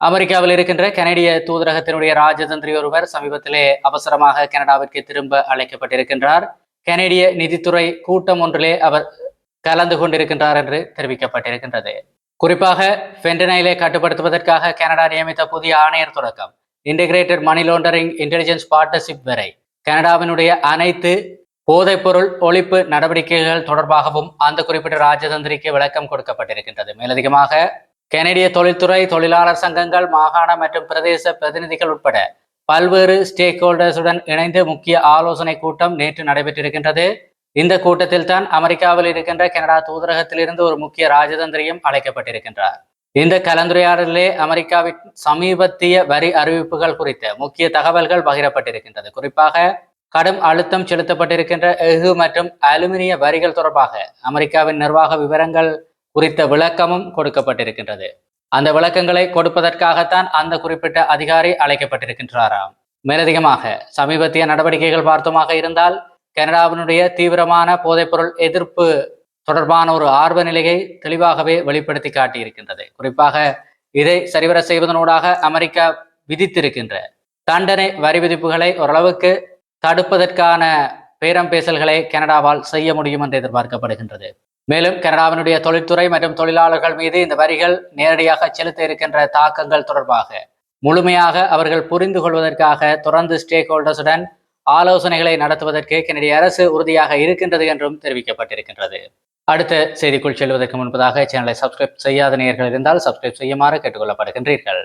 அமெரிக்காவில் இருக்கின்ற கனடிய தூதரகத்தினுடைய ராஜதந்திரி ஒருவர் சமீபத்திலே அவசரமாக கனடாவிற்கு திரும்ப அழைக்கப்பட்டிருக்கின்றார். கனடிய நிதித்துறை கூட்டம் ஒன்றிலே அவர் கலந்து கொண்டிருக்கின்றார் என்று தெரிவிக்கப்பட்டிருக்கின்றது. குறிப்பாக ஃபென்டனைலை கட்டுப்படுத்துவதற்காக கனடா நியமித்த புதிய ஆணையர் தொடக்கம். Integrated money laundering intelligence partnership வரை கனடாவினுடைய அனைத்து போதைப்பொருள் ஒழிப்பு நடவடிக்கைகள் தொடர்பாகவும் அந்த குறிப்பிட்ட ராஜதந்திரிக்கு விளக்கம் கொடுக்கப்பட்டிருக்கின்றது. மேலதிகமாக கனடிய தொழில்துறை தொழிலாளர் சங்கங்கள் மாகாண மற்றும் பிரதேச பிரதிநிதிகள் உட்பட பல்வேறு ஸ்டேக் ஹோல்டர்ஸுடன் இணைந்து முக்கிய ஆலோசனை கூட்டம் நேற்று நடைபெற்றிருக்கின்றது. இந்த கூட்டத்தில் தான் அமெரிக்காவில் இருக்கின்ற கனடா தூதரகத்திலிருந்து ஒரு முக்கிய ராஜதந்திரியும் அழைக்கப்பட்டிருக்கின்றார். இந்த கலந்துரையாடலிலே அமெரிக்காவின் சமீபத்திய வரி அறிவிப்புகள் குறித்த முக்கிய தகவல்கள் பகிரப்பட்டிருக்கின்றது. குறிப்பாக கடும் அழுத்தம் செலுத்தப்பட்டிருக்கின்ற எஃகு மற்றும் அலுமினிய வரிகள் தொடர்பாக அமெரிக்காவின் நிர்வாக விவரங்கள் குறித்த விளக்கமும் கொடுக்கப்பட்டிருக்கின்றது. அந்த விளக்கங்களை கொடுப்பதற்காகத்தான் அந்த குறிப்பிட்ட அதிகாரி அழைக்கப்பட்டிருக்கின்றாராம். மேலதிகமாக சமீபத்திய நடவடிக்கைகள் பார்த்தோமாக இருந்தால் கனடாவினுடைய தீவிரமான போதைப்பொருள் எதிர்ப்பு தொடர்பான ஒரு ஆர்வ நிலையை தெளிவாகவே வெளிப்படுத்தி காட்டியிருக்கின்றது. குறிப்பாக இதை சரிவர செய்வதனூடாக அமெரிக்கா விதித்திருக்கின்ற தண்டனை வரி விதிப்புகளை ஓரளவுக்கு தடுப்பதற்கான பேரம் பேசல்களை கனடாவால் செய்ய முடியும் என்று எதிர்பார்க்கப்படுகின்றது. மேலும் கனடாவினுடைய தொழில்துறை மற்றும் தொழிலாளர்கள் மீது இந்த வரிகள் நேரடியாக செலுத்த இருக்கின்ற தாக்கங்கள் தொடர்பாக முழுமையாக அவர்கள் புரிந்து கொள்வதற்காக தொடர்ந்து ஸ்டேக் ஹோல்டர்ஸுடன் ஆலோசனைகளை நடத்துவதற்கு கனடிய அரசு உறுதியாக இருக்கின்றது என்றும் தெரிவிக்கப்பட்டிருக்கின்றது. அடுத்த செய்திக்குள் செல்வதற்கு முன்பதாக சேனலை சப்ஸ்கிரைப் செய்யாத நேர்கள் இருந்தால் சப்ஸ்கிரைப் செய்யுமாறு கேட்டுக்கொள்ளப்படுகின்றீர்கள்.